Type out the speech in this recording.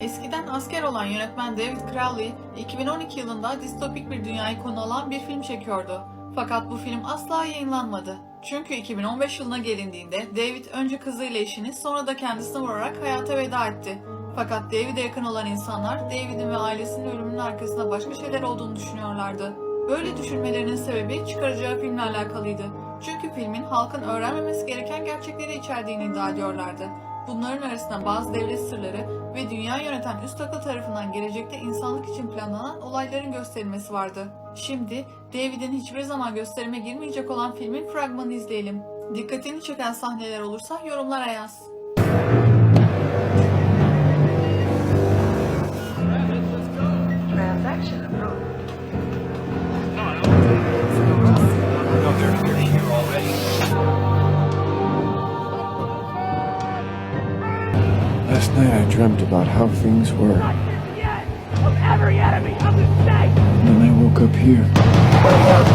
Eskiden asker olan yönetmen David Crowley, 2012 yılında distopik bir dünyayı konu alan bir film çekiyordu. Fakat bu film asla yayınlanmadı. Çünkü 2015 yılına gelindiğinde David önce kızıyla eşini sonra da kendisini vurarak hayata veda etti. Fakat David'e yakın olan insanlar David'in ve ailesinin ölümünün arkasında başka şeyler olduğunu düşünüyorlardı. Böyle düşünmelerinin sebebi çıkaracağı filmle alakalıydı. Çünkü filmin halkın öğrenmemesi gereken gerçekleri içerdiğini iddia ediyorlardı. Bunların arasında bazı devlet sırları ve dünya yöneten üst akıl tarafından gelecekte insanlık için planlanan olayların gösterilmesi vardı. Şimdi David'in hiçbir zaman gösterime girmeyecek olan filmin fragmanını izleyelim. Dikkatini çeken sahneler olursa yorumlara yaz. Transaction approved. They're, they're here already. Last night I dreamt about how things were. Of every enemy of the state! And then I woke up here.